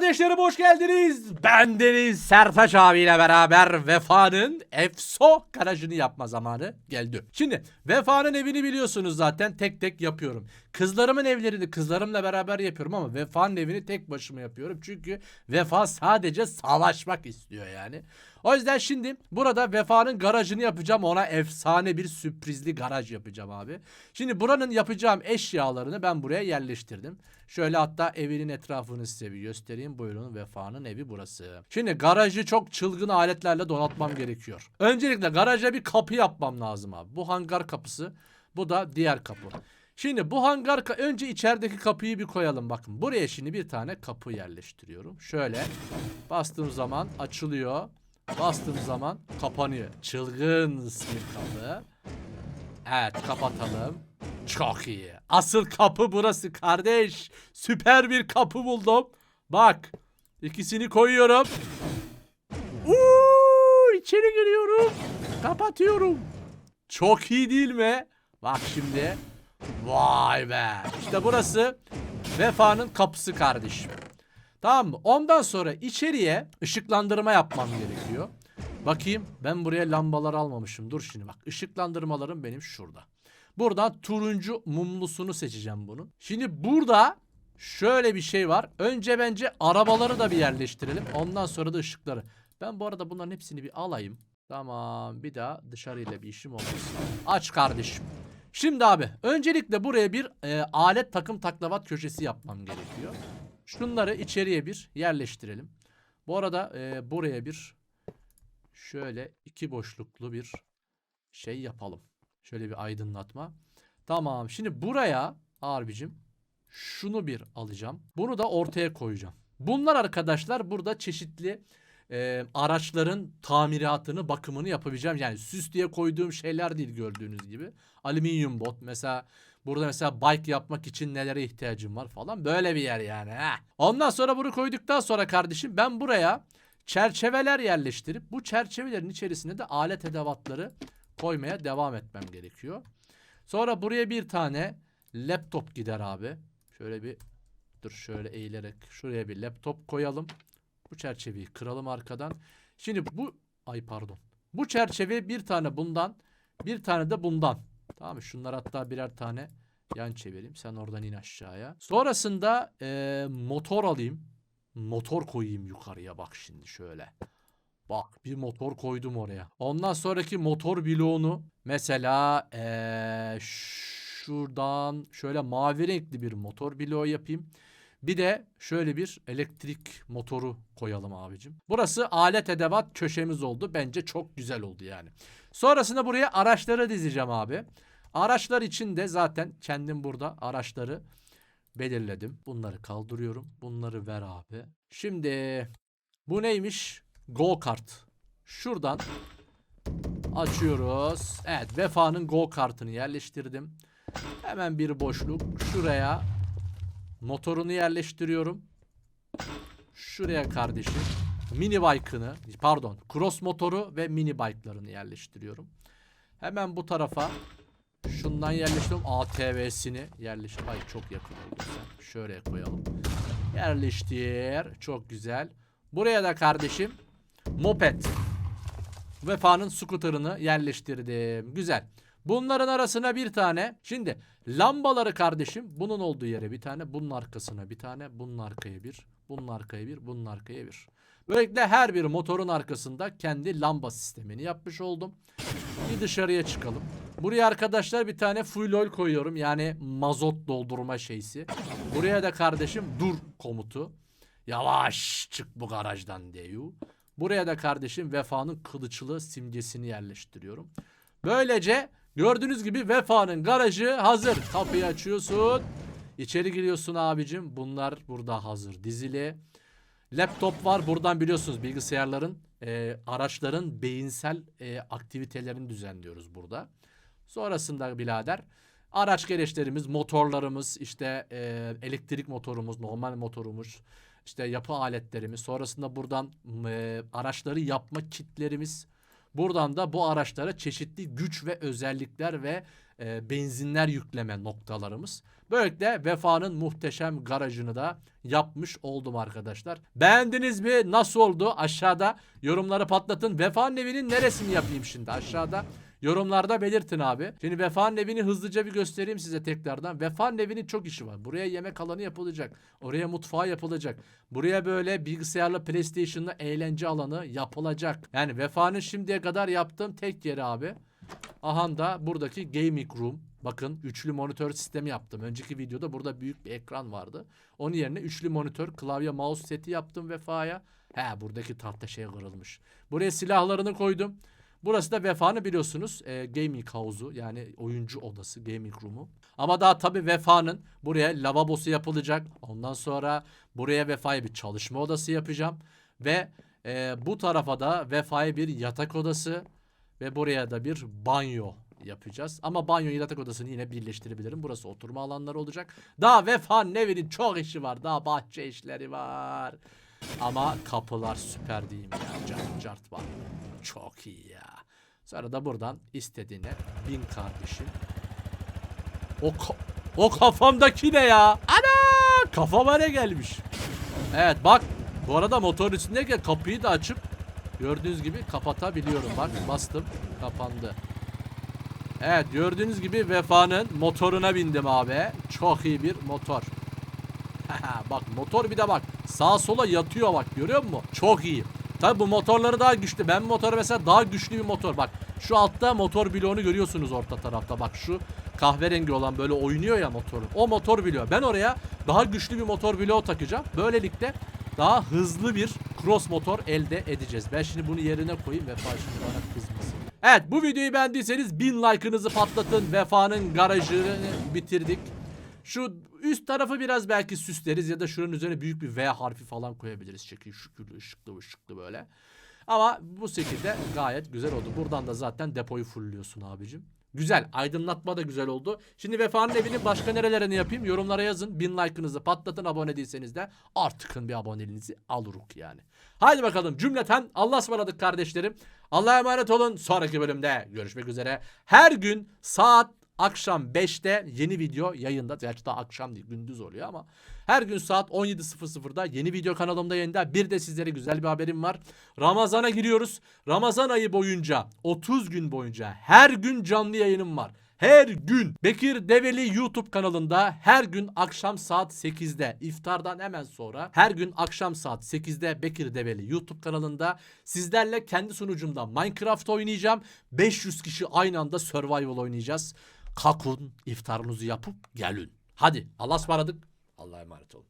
Kardeşlerim hoş geldiniz. Ben Deniz Sertaç abiyle beraber Vefa'nın Efso garajını yapma zamanı geldi. Şimdi Vefa'nın evini biliyorsunuz zaten tek tek yapıyorum. Kızlarımın evlerini kızlarımla beraber yapıyorum ama Vefa'nın evini tek başıma yapıyorum. Çünkü Vefa sadece savaşmak istiyor yani. O yüzden şimdi burada Vefa'nın garajını yapacağım. Ona efsane bir sürprizli garaj yapacağım abi. Şimdi buranın yapacağım eşyalarını ben buraya yerleştirdim. Şöyle hatta evinin etrafını size bir göstereyim. Buyurun Vefa'nın evi burası. Şimdi garajı çok çılgın aletlerle donatmam gerekiyor. Öncelikle garaja bir kapı yapmam lazım abi. Bu hangar kapısı. Bu da diğer kapı. Şimdi bu hangar önce içerideki kapıyı bir koyalım. Bakın buraya şimdi bir tane kapı yerleştiriyorum. Şöyle bastığım zaman açılıyor. Bastığım zaman kapanıyor. Çılgın bir kapı. Evet kapatalım. Çok iyi. Asıl kapı burası kardeş. Süper bir kapı buldum. Bak. ikisini koyuyorum. Uuu, içeri giriyorum. Kapatıyorum. Çok iyi değil mi? Bak şimdi. Vay be. İşte burası Vefa'nın kapısı kardeşim. Tamam mı? Ondan sonra içeriye ışıklandırma yapmam gerekiyor. Bakayım ben buraya lambalar almamışım. Dur şimdi bak. Işıklandırmalarım benim şurada. Buradan turuncu mumlusunu seçeceğim bunun. Şimdi burada şöyle bir şey var. Önce bence arabaları da bir yerleştirelim. Ondan sonra da ışıkları. Ben bu arada bunların hepsini bir alayım. Tamam bir daha dışarıyla bir işim olmasın. Aç kardeşim. Şimdi abi öncelikle buraya bir e, alet takım taklavat köşesi yapmam gerekiyor. Şunları içeriye bir yerleştirelim. Bu arada e, buraya bir şöyle iki boşluklu bir şey yapalım. Şöyle bir aydınlatma. Tamam. Şimdi buraya harbicim şunu bir alacağım. Bunu da ortaya koyacağım. Bunlar arkadaşlar burada çeşitli e, araçların tamiratını, bakımını yapabileceğim. Yani süs diye koyduğum şeyler değil gördüğünüz gibi. Alüminyum bot mesela burada mesela bike yapmak için nelere ihtiyacım var falan. Böyle bir yer yani. Heh. Ondan sonra bunu koyduktan sonra kardeşim ben buraya çerçeveler yerleştirip bu çerçevelerin içerisine de alet edevatları koymaya devam etmem gerekiyor. Sonra buraya bir tane laptop gider abi. Şöyle bir dur şöyle eğilerek şuraya bir laptop koyalım. Bu çerçeveyi kıralım arkadan. Şimdi bu ay pardon. Bu çerçeve bir tane bundan bir tane de bundan. Tamam mı? Şunlar hatta birer tane yan çevireyim. Sen oradan in aşağıya. Sonrasında eee, motor alayım. Motor koyayım yukarıya bak şimdi şöyle. Bak bir motor koydum oraya. Ondan sonraki motor bloğunu mesela eee, şuradan şöyle mavi renkli bir motor bloğu yapayım. Bir de şöyle bir elektrik motoru koyalım abicim. Burası alet edevat köşemiz oldu. Bence çok güzel oldu yani. Sonrasında buraya araçları dizeceğim abi. Araçlar için de zaten kendim burada araçları belirledim. Bunları kaldırıyorum. Bunları ver abi. Şimdi bu neymiş? Go kart. Şuradan açıyoruz. Evet Vefa'nın go kartını yerleştirdim. Hemen bir boşluk. Şuraya motorunu yerleştiriyorum. Şuraya kardeşim mini bike'ını pardon cross motoru ve mini bike'larını yerleştiriyorum. Hemen bu tarafa şundan yerleştiriyorum. ATV'sini yerleştir. Ay çok yakın oldu. Şöyle koyalım. Yerleştir. Çok güzel. Buraya da kardeşim moped. Vefa'nın scooter'ını yerleştirdim. Güzel. Bunların arasına bir tane. Şimdi lambaları kardeşim bunun olduğu yere bir tane. Bunun arkasına bir tane. Bunun arkaya bir. Bunun arkaya bir. Bunun arkaya bir. Böylelikle her bir motorun arkasında kendi lamba sistemini yapmış oldum. Bir dışarıya çıkalım. Buraya arkadaşlar bir tane fuel oil koyuyorum. Yani mazot doldurma şeysi. Buraya da kardeşim dur komutu. Yavaş çık bu garajdan diyor. Buraya da kardeşim Vefa'nın kılıçlı simgesini yerleştiriyorum. Böylece gördüğünüz gibi Vefa'nın garajı hazır. Kapıyı açıyorsun. İçeri giriyorsun abicim. Bunlar burada hazır dizili. Laptop var. Buradan biliyorsunuz bilgisayarların, e, araçların beyinsel e, aktivitelerini düzenliyoruz burada. Sonrasında birader araç gereçlerimiz, motorlarımız, işte e, elektrik motorumuz, normal motorumuz, işte yapı aletlerimiz. Sonrasında buradan e, araçları yapma kitlerimiz. Buradan da bu araçlara çeşitli güç ve özellikler ve e, benzinler yükleme noktalarımız. Böylelikle Vefa'nın muhteşem garajını da yapmış oldum arkadaşlar. Beğendiniz mi? Nasıl oldu? Aşağıda yorumları patlatın. Vefa'nın evinin neresini yapayım şimdi aşağıda? Yorumlarda belirtin abi. Şimdi Vefa'nın evini hızlıca bir göstereyim size tekrardan. Vefa'nın evinin çok işi var. Buraya yemek alanı yapılacak. Oraya mutfağı yapılacak. Buraya böyle bilgisayarlı PlayStation'lı eğlence alanı yapılacak. Yani Vefa'nın şimdiye kadar yaptığım tek yeri abi. Aha da buradaki gaming room. Bakın üçlü monitör sistemi yaptım. Önceki videoda burada büyük bir ekran vardı. Onun yerine üçlü monitör, klavye, mouse seti yaptım Vefa'ya. He buradaki tahta şey kırılmış. Buraya silahlarını koydum. Burası da Vefa'nın biliyorsunuz e, gaming house'u yani oyuncu odası gaming room'u. Ama daha tabii Vefa'nın buraya lavabosu yapılacak. Ondan sonra buraya Vefa'ya bir çalışma odası yapacağım. Ve e, bu tarafa da Vefa'ya bir yatak odası ve buraya da bir banyo yapacağız. Ama banyo yatak odasını yine birleştirebilirim. Burası oturma alanları olacak. Daha Vefa'nın evinin çok işi var. Daha bahçe işleri var. Ama kapılar süper diyeyim ya. Cart cart var. Çok iyi ya. Sonra da buradan istediğine bin kardeşim. O, ka- o kafamdaki ne ya? Ana! Kafama ne gelmiş? Evet bak. Bu arada motorun üstündeyken kapıyı da açıp gördüğünüz gibi kapatabiliyorum. Bak bastım kapandı. Evet gördüğünüz gibi Vefa'nın motoruna bindim abi. Çok iyi bir motor. bak motor bir de bak sağa sola yatıyor bak görüyor musun? Çok iyi. Tabi bu motorları daha güçlü. Ben motoru mesela daha güçlü bir motor. Bak şu altta motor bloğunu görüyorsunuz orta tarafta. Bak şu kahverengi olan böyle oynuyor ya motoru. O motor bloğu. Ben oraya daha güçlü bir motor bloğu takacağım. Böylelikle daha hızlı bir cross motor elde edeceğiz. Ben şimdi bunu yerine koyayım ve şimdi bana kızmasın. Evet bu videoyu beğendiyseniz 1000 like'ınızı patlatın. Vefa'nın garajını bitirdik. Şu üst tarafı biraz belki süsleriz ya da şuranın üzerine büyük bir V harfi falan koyabiliriz. Şekil şükürlü ışıklı ışıklı böyle. Ama bu şekilde gayet güzel oldu. Buradan da zaten depoyu fullliyorsun abicim. Güzel. Aydınlatma da güzel oldu. Şimdi Vefa'nın evini başka nerelerini yapayım? Yorumlara yazın. Bin like'ınızı patlatın. Abone değilseniz de artıkın bir aboneliğinizi alıruk yani. Haydi bakalım cümleten Allah'a ısmarladık kardeşlerim. Allah'a emanet olun. Sonraki bölümde görüşmek üzere. Her gün saat akşam 5'te yeni video yayında. Gerçi daha akşam değil gündüz oluyor ama. Her gün saat 17.00'da yeni video kanalımda yayında. Bir de sizlere güzel bir haberim var. Ramazana giriyoruz. Ramazan ayı boyunca 30 gün boyunca her gün canlı yayınım var. Her gün Bekir Develi YouTube kanalında her gün akşam saat 8'de iftardan hemen sonra her gün akşam saat 8'de Bekir Develi YouTube kanalında sizlerle kendi sunucumda Minecraft oynayacağım. 500 kişi aynı anda survival oynayacağız. Kalkın iftarınızı yapıp gelin. Hadi Allah'a ısmarladık. Allah'a emanet olun.